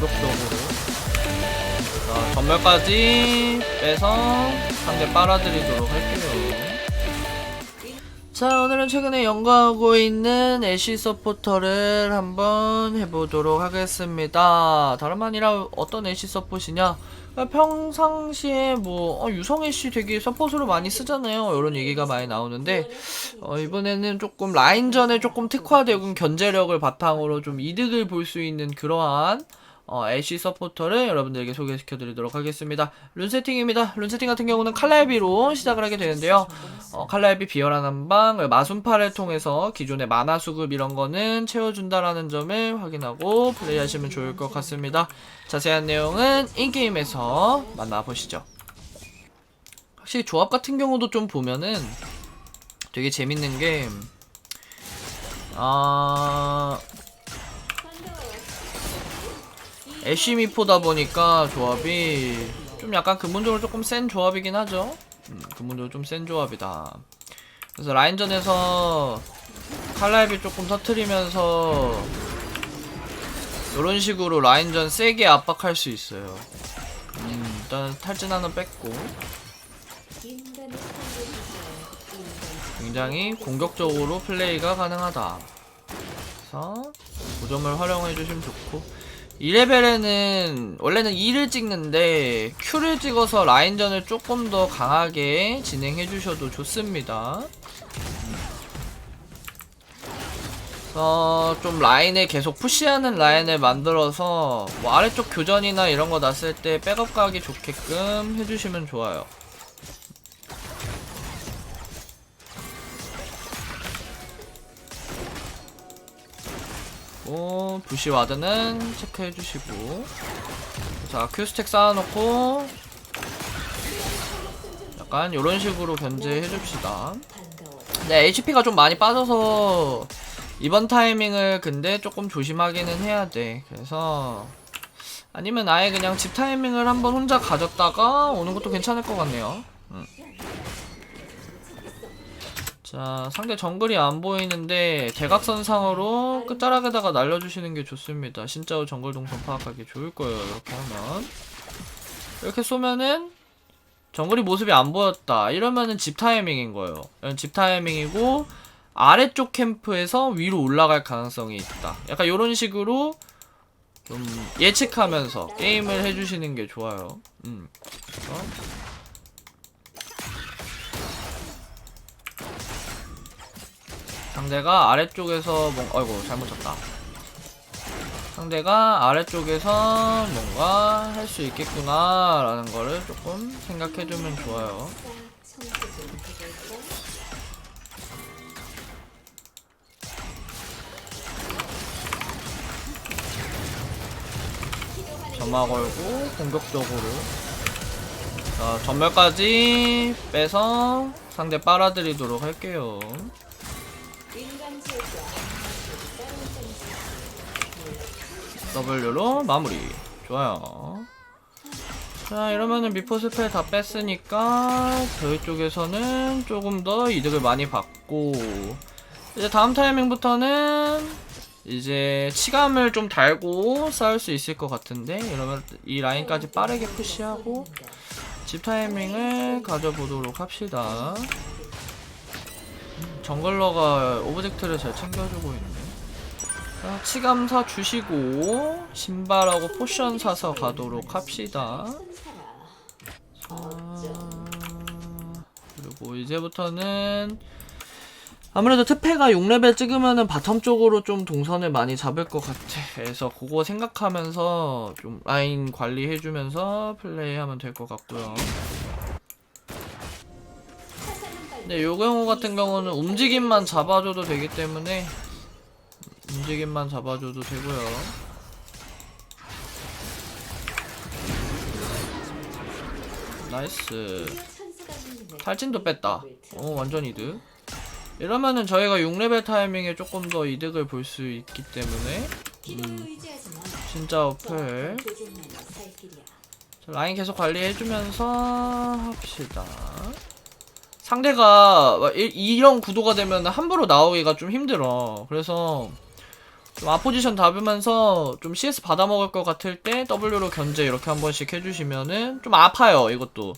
공격적으로 자 전멸까지 빼서 상대 빨아들이도록 할게요. 자 오늘은 최근에 연구하고 있는 애쉬 서포터를 한번 해보도록 하겠습니다. 다름 아니라 어떤 애쉬 서폿이냐? 평상시에 뭐 어, 유성 애쉬 되게 서폿으로 많이 쓰잖아요. 이런 얘기가 많이 나오는데 어, 이번에는 조금 라인전에 조금 특화되고 견제력을 바탕으로 좀 이득을 볼 수 있는 그러한 어, 애쉬 서포터를 여러분들에게 소개시켜 드리도록 하겠습니다. 룬 세팅입니다. 룬 세팅 같은 경우는 칼날비로 시작을 하게 되는데요. 어, 칼날비 비열한 한방, 마순팔을 통해서 기존의 마나 수급 이런 거는 채워준다라는 점을 확인하고 플레이하시면 좋을 것 같습니다. 자세한 내용은 인게임에서 만나보시죠. 확실히 조합 같은 경우도 좀 보면은 되게 재밌는 게, 아, 애쉬 미포다 보니까 조합이 좀 약간 근본적으로 조금 센 조합이긴 하죠. 음, 근본적으로 좀 센 조합이다. 그래서 라인전에서 칼날비 조금 터트리면서 이런 식으로 라인전 세게 압박할 수 있어요. 음, 일단 탈진 하나 뺐고 굉장히 공격적으로 플레이가 가능하다. 그래서 고점을 활용해 주시면 좋고 2레벨에는 원래는 2를 찍는데 Q를 찍어서 라인전을 조금 더 강하게 진행해 주셔도 좋습니다. 그래서 좀 라인을 계속 푸시하는 라인을 만들어서 뭐 아래쪽 교전이나 이런 거 났을 때 백업 가기 좋게끔 해주시면 좋아요. 고 부시 와드는 체크해 주시고. 자 큐스택 쌓아놓고. 약간 요런 식으로 견제해 줍시다. 네 HP가 좀 많이 빠져서 이번 타이밍을 근데 조금 조심하기는 해야 돼. 그래서 아니면 아예 그냥 집 타이밍을 한번 혼자 가졌다가 오는 것도 괜찮을 것 같네요. 음. 자 상대 정글이 안 보이는데 대각선상으로 끝자락에다가 날려주시는 게 좋습니다. 진짜 정글 동선 파악하기 좋을 거예요. 이렇게 하면. 이렇게 쏘면은 정글이 모습이 안 보였다. 이러면은 집 타이밍인 거예요. 집 타이밍이고 아래쪽 캠프에서 위로 올라갈 가능성이 있다. 약간 이런 식으로 좀 예측하면서 게임을 해주시는 게 좋아요. 음. 그래서 상대가 아래쪽에서 뭔 아이고 잘못 쳤다. 상대가 아래쪽에서 뭔가 할 수 있겠구나 라는 거를 조금 생각해주면 좋아요. 점화 걸고 공격적으로. 자 전멸까지 빼서 상대 빨아들이도록 할게요 W로 마무리. 좋아요. 자 이러면은 미포 스펠 다 뺐으니까 저희 쪽에서는 조금 더 이득을 많이 받고 이제 다음 타이밍부터는 이제 치감을 좀 달고 싸울 수 있을 것 같은데 이러면 이 라인까지 빠르게 푸시하고 집 타이밍을 가져보도록 합시다 정글러가 오브젝트를 잘 챙겨주고 있네 자, 치감사 주시고 신발하고 포션 사서 가도록 합시다. 자, 그리고 이제부터는 아무래도 특패가 6레벨 찍으면은 바텀 쪽으로 좀 동선을 많이 잡을 것 같아. 그래서 그거 생각하면서 좀 라인 관리해주면서 플레이하면 될 것 같고요. 근데 요 경우 같은 경우는 움직임만 잡아줘도 되기 때문에 움직임만 잡아줘도 되고요. 나이스. 탈진도 뺐다. 어, 완전 이득. 이러면은 저희가 6레벨 타이밍에 조금 더 이득을 볼 수 있기 때문에 음, 진짜 어플 자, 라인 계속 관리해주면서 합시다. 상대가 이- 이런 구도가 되면 함부로 나오기가 좀 힘들어. 그래서 좀 아포지션 잡으면서 좀 CS 받아먹을 것 같을 때 W로 견제 이렇게 한 번씩 해주시면은 좀 아파요 이것도.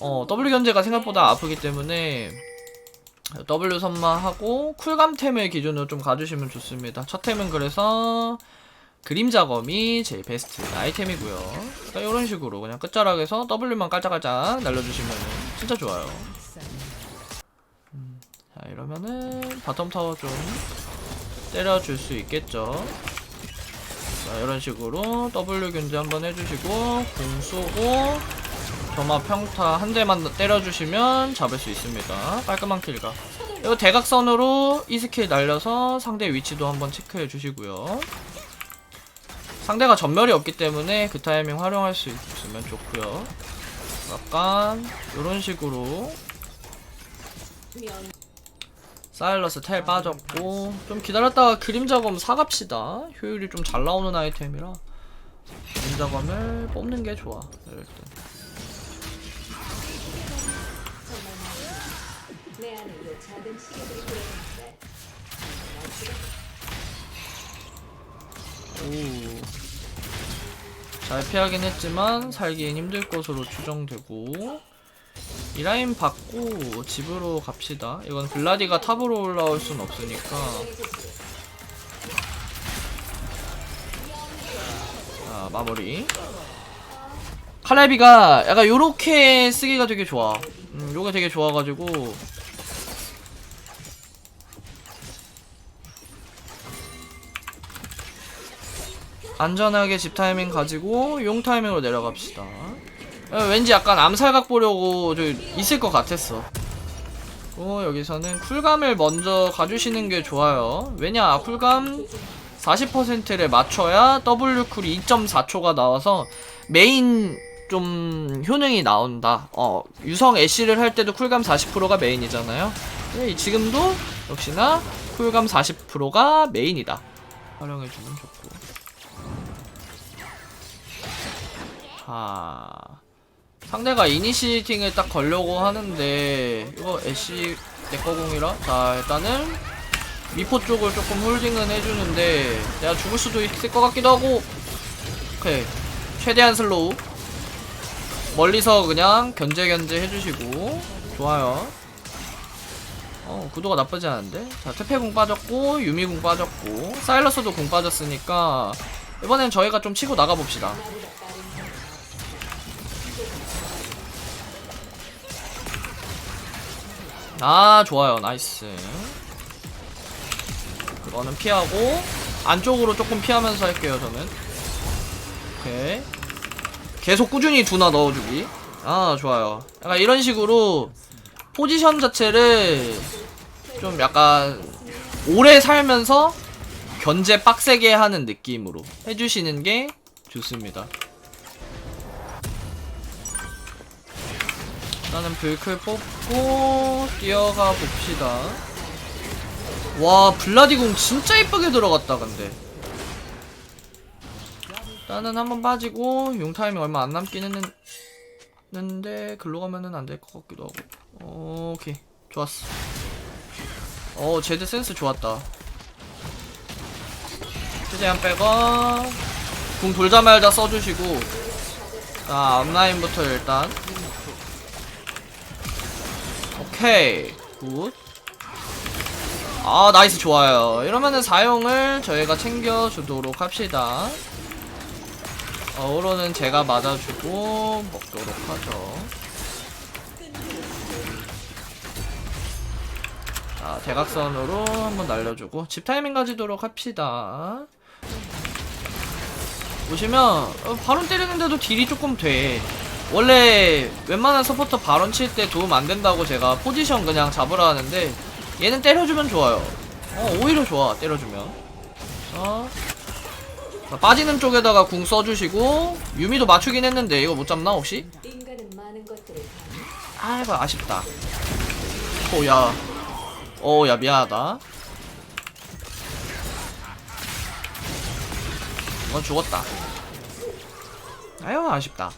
어 W 견제가 생각보다 아프기 때문에 W 선마하고 쿨감템을 기준으로 좀 가주시면 좋습니다. 첫 템은 그래서 그림자검이 제일 베스트 아이템이고요. 이런 식으로 그냥 끝자락에서 W만 깔짝깔짝 날려주시면 진짜 좋아요. 음, 자 이러면은 바텀 타워 좀 때려줄 수 있겠죠? 자 이런 식으로 W 견제 한번 해주시고 공 쏘고 점화 평타 한 대만 때려주시면 잡을 수 있습니다. 깔끔한 킬각. 이거 대각선으로 이 스킬 날려서 상대 위치도 한번 체크해 주시고요. 상대가 전멸이 없기 때문에 그 타이밍 활용할 수 있으면 좋고요. 약간 이런 식으로 사일러스 텔 빠졌고 좀 기다렸다가 그림자검 사갑시다. 효율이 좀 잘 나오는 아이템이라. 그림자검을 뽑는 게 좋아 이럴 때. 오. 잘 피하긴 했지만 살기엔 힘들 것으로 추정되고 이 라인 받고 집으로 갑시다. 이건 블라디가 탑으로 올라올 순 없으니까. 자 마무리. 칼레비가 약간 요렇게 쓰기가 되게 좋아. 음 요게 되게 좋아가지고. 안전하게 집 타이밍 가지고 용 타이밍으로 내려갑시다. 어, 왠지 약간 암살각 보려고 저 있을 것 같았어. 어, 여기서는 쿨감을 먼저 가주시는 게 좋아요. 왜냐, 쿨감 40%를 맞춰야 W 쿨이 2.4초가 나와서 메인 좀 효능이 나온다. 어, 유성 애쉬를 할 때도 쿨감 40%가 메인이잖아요. 네, 지금도 역시나 쿨감 40%가 메인이다. 활용해주면 좋고. 자 상대가 이니시팅을 딱 걸려고 하는데 이거 애쉬 내꺼공이라? 자 일단은 미포 쪽을 조금 홀딩은 해주는데 내가 죽을 수도 있을 것 같기도 하고. 오케이. 최대한 슬로우. 멀리서 그냥 견제 견제 해주시고. 좋아요. 어 구도가 나쁘지 않은데? 자 태페궁 빠졌고 유미궁 빠졌고. 사일러스도 궁 빠졌으니까 이번엔 저희가 좀 치고 나가봅시다 아 좋아요. 나이스. 그거는 피하고 안쪽으로 조금 피하면서 할게요 저는. 오케이. 계속 꾸준히 두나 넣어주기. 아 좋아요. 약간 이런 식으로 포지션 자체를 좀 약간 오래 살면서 견제 빡세게 하는 느낌으로 해주시는 게 좋습니다. 일단은 불클 뽑고 뛰어가 봅시다. 와 블라디공 진짜 이쁘게 들어갔다 근데. 일단은 한번 빠지고 용 타임이 얼마 안 남긴 했는, 했는데 글로 가면은 안 될 것 같기도 하고. 오케이. 좋았어. 어 제드 센스 좋았다. 최대한 빼고 궁 돌자 말자 써주시고. 자 앞라인부터 일단 오케이. 굿. 아 나이스 좋아요. 이러면은 사용을 저희가 챙겨주도록 합시다. 어우로는 제가 맞아주고 먹도록 하죠. 자 대각선으로 한번 날려주고 집 타이밍 가지도록 합시다. 보시면 어, 바론 때리는데도 딜이 조금 돼 원래 웬만한 서포터 바론 칠때 도움 안 된다고 제가 포지션 그냥 잡으라 하는데 얘는 때려주면 좋아요. 어 오히려 좋아 때려주면. 자, 자, 빠지는 쪽에다가 궁 써주시고 유미도 맞추긴 했는데 이거 못 잡나 혹시? 아이고 아쉽다. 오야, 어야 미안하다. 이건 죽었다. 아유 아쉽다.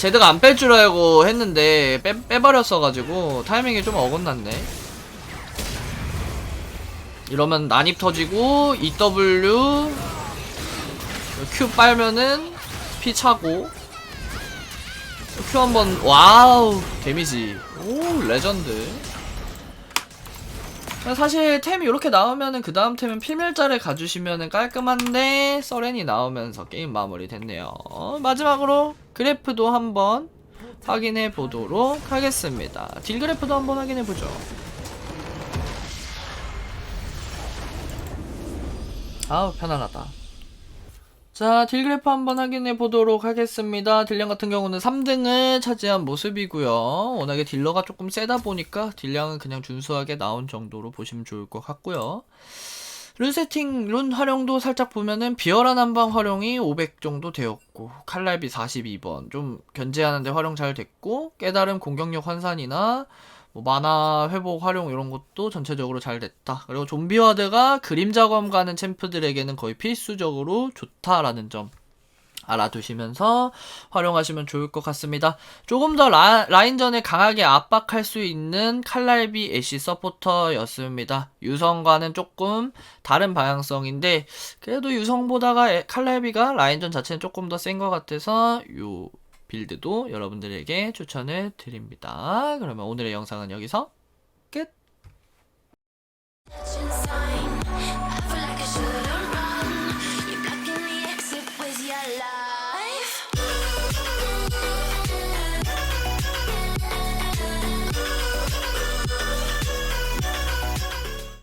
제드가 안 뺄 줄 알고 했는데 빼, 빼버렸어가지고 타이밍이 좀 어긋났네. 이러면 난입 터지고 EW Q 빨면은 피 차고 Q 한번 와우 데미지. 오 레전드 사실 템이 이렇게 나오면은 그 다음 템은 필멸자를 가주시면은 깔끔한데 서렌이 나오면서 게임 마무리 됐네요. 마지막으로 그래프도 한번 확인해 보도록 하겠습니다. 딜 그래프도 한번 확인해 보죠. 아우 편안하다 자 딜그래프 한번 확인해 보도록 하겠습니다. 딜량 같은 경우는 3등을 차지한 모습이고요. 워낙에 딜러가 조금 세다 보니까 딜량은 그냥 준수하게 나온 정도로 보시면 좋을 것 같고요. 룬 세팅, 룬 활용도 살짝 보면은 비열한 한방 활용이 500 정도 되었고 칼날비 42번. 좀 견제하는데 활용 잘 됐고 깨달음 공격력 환산이나 뭐 만화 회복 활용 이런 것도 전체적으로 잘 됐다. 그리고 좀비 와드가 그림자검 가는 챔프들에게는 거의 필수적으로 좋다라는 점 알아두시면서 활용하시면 좋을 것 같습니다. 조금 더 라, 라인전을 강하게 압박할 수 있는 칼날비 애쉬 서포터였습니다. 유성과는 조금 다른 방향성인데 그래도 유성보다가 에- 칼날비가 라인전 자체는 조금 더 센 것 같아서 요 빌드도 여러분들에게 추천을 드립니다. 그러면 오늘의 영상은 여기서 끝!